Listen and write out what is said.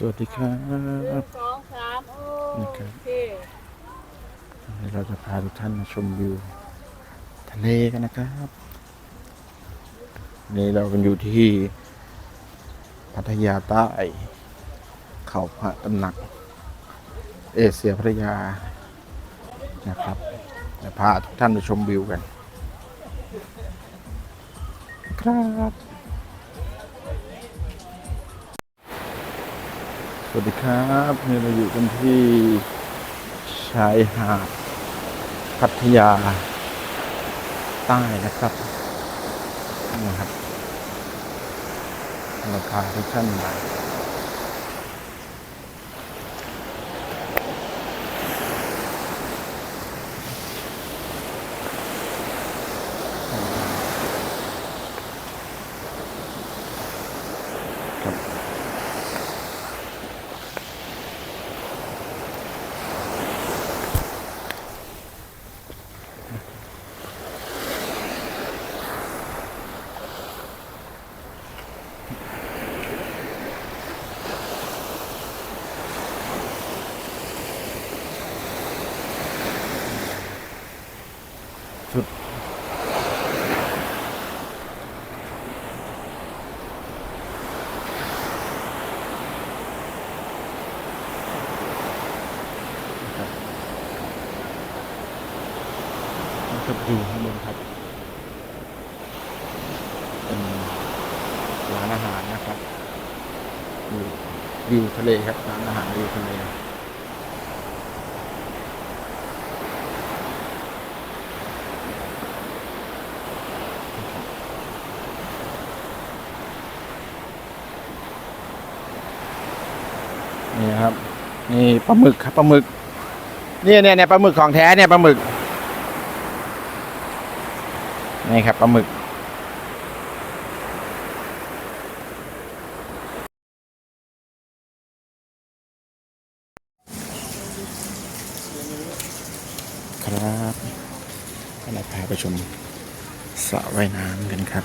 สวัสดีครับ สองสามโอ้นะครับ โอเควันนี้เราจะพาทุกท่านมาชมวิวทะเลกันนะครับวันนี้เรากันอยู่ที่พัทยาใต้ เขาพระตำหนัก เอเชียพัทยานะครับจะพาทุกท่านไปชมวิวกัน ครับ วัสดีครับนี่เราอยู่กันที่ชายหาดพัทยาใต้นะครับนี่นะครับราคาที่ท่านไหน สุด ครับอยู่ข้างบนครับ เป็นร้านอาหารนะครับวิวทะเลครับร้านอาหารวิวทะเล นี่ครับ นี่ปลาหมึกครับปลาหมึกนี่เนี่ยเนี่ยปลาหมึกของแท้เนี่ยปลาหมึกนี่ครับปลาหมึกครับเราพาไปชมสระว่ายน้ำกันครับ